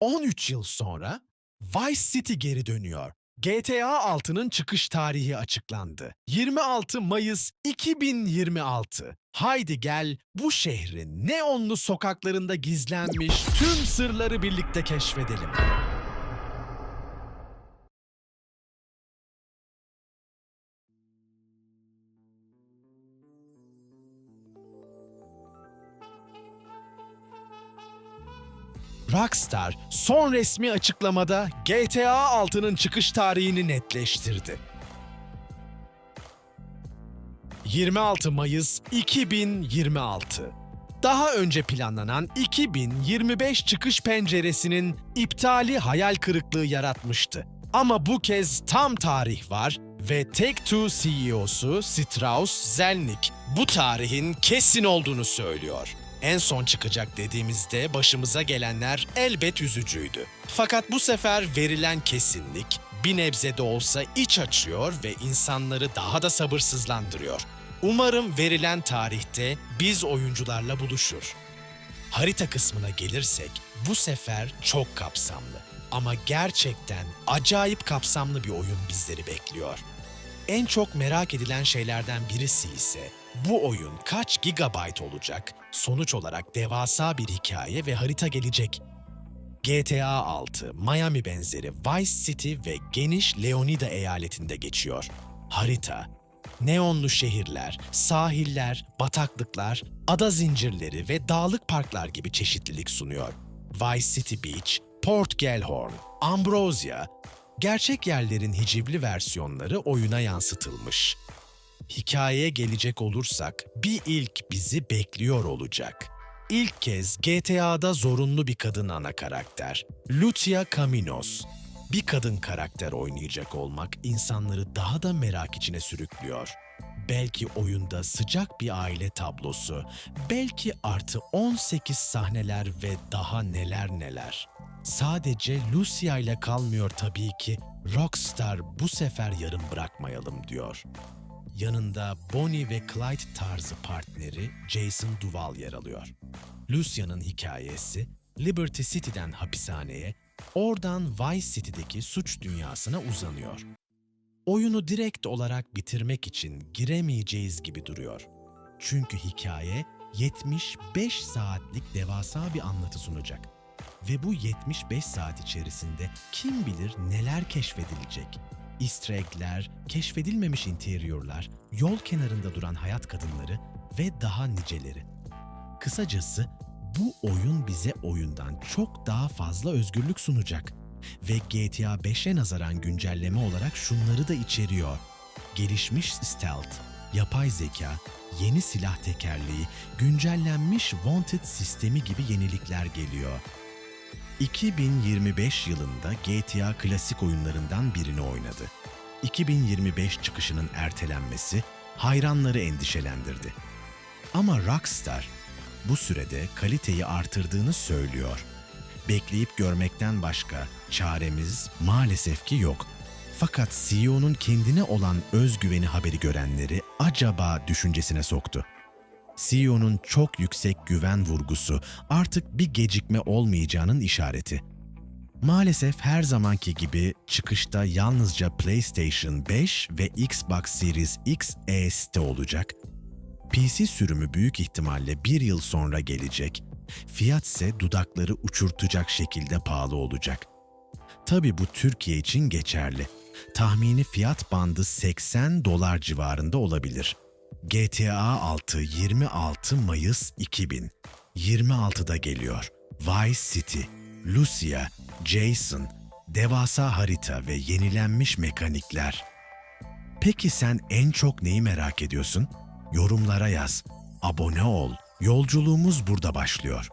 13 yıl sonra Vice City geri dönüyor. GTA 6'nın çıkış tarihi açıklandı. 26 Mayıs 2026. Haydi gel bu şehrin neonlu sokaklarında gizlenmiş tüm sırları birlikte keşfedelim. Rockstar son resmi açıklamada GTA 6'nın çıkış tarihini netleştirdi. 26 Mayıs 2026. Daha önce planlanan 2025 çıkış penceresinin iptali hayal kırıklığı yaratmıştı. Ama bu kez tam tarih var ve Take-Two CEO'su Strauss Zelnick bu tarihin kesin olduğunu söylüyor. En son çıkacak dediğimizde başımıza gelenler elbet üzücüydü. Fakat bu sefer verilen kesinlik bir nebze de olsa iç açıyor ve insanları daha da sabırsızlandırıyor. Umarım verilen tarihte biz oyuncularla buluşur. Harita kısmına gelirsek bu sefer çok kapsamlı ama gerçekten acayip kapsamlı bir oyun bizleri bekliyor. En çok merak edilen şeylerden birisi ise bu oyun kaç gigabayt olacak? Sonuç olarak devasa bir hikaye ve harita gelecek. GTA 6, Miami benzeri Vice City ve geniş Leonida eyaletinde geçiyor. Harita, neonlu şehirler, sahiller, bataklıklar, ada zincirleri ve dağlık parklar gibi çeşitlilik sunuyor. Vice City Beach, Port Gellhorn, Ambrosia, gerçek yerlerin hicivli versiyonları oyuna yansıtılmış. Hikayeye gelecek olursak bir ilk bizi bekliyor olacak. İlk kez GTA'da zorunlu bir kadın ana karakter. Lucia Caminos. Bir kadın karakter oynayacak olmak insanları daha da merak içine sürüklüyor. Belki oyunda sıcak bir aile tablosu, belki artı 18 sahneler ve daha neler neler. Sadece Lucia ile kalmıyor tabii ki. Rockstar bu sefer yarım bırakmayalım diyor. Yanında Bonnie ve Clyde tarzı partneri Jason Duval yer alıyor. Lucia'nın hikayesi Liberty City'den hapishaneye, oradan Vice City'deki suç dünyasına uzanıyor. Oyunu direkt olarak bitirmek için giremeyeceğiz gibi duruyor. Çünkü hikaye 75 saatlik devasa bir anlatı sunacak. Ve bu 75 saat içerisinde kim bilir neler keşfedilecek. Easter egg'ler, keşfedilmemiş interiorlar, yol kenarında duran hayat kadınları ve daha niceleri. Kısacası bu oyun bize oyundan çok daha fazla özgürlük sunacak. Ve GTA 5'e nazaran güncelleme olarak şunları da içeriyor. Gelişmiş stealth, yapay zeka, yeni silah tekerleği, güncellenmiş wanted sistemi gibi yenilikler geliyor. 2025 yılında GTA klasik oyunlarından birini oynadı. 2025 çıkışının ertelenmesi hayranları endişelendirdi. Ama Rockstar bu sürede kaliteyi artırdığını söylüyor. Bekleyip görmekten başka çaremiz maalesef ki yok. Fakat CEO'nun kendine olan özgüveni haberi görenleri acaba düşüncesine soktu. CEO'nun çok yüksek güven vurgusu artık bir gecikme olmayacağının işareti. Maalesef her zamanki gibi çıkışta yalnızca PlayStation 5 ve Xbox Series X S'te olacak. PC sürümü büyük ihtimalle bir yıl sonra gelecek. Fiyat ise dudakları uçurtacak şekilde pahalı olacak. Tabi bu Türkiye için geçerli. Tahmini fiyat bandı 80 dolar civarında olabilir. GTA 6 26 Mayıs 2000. 26'da geliyor. Vice City, Lucia, Jason, devasa harita ve yenilenmiş mekanikler. Peki sen en çok neyi merak ediyorsun? Yorumlara yaz. Abone ol. Yolculuğumuz burada başlıyor.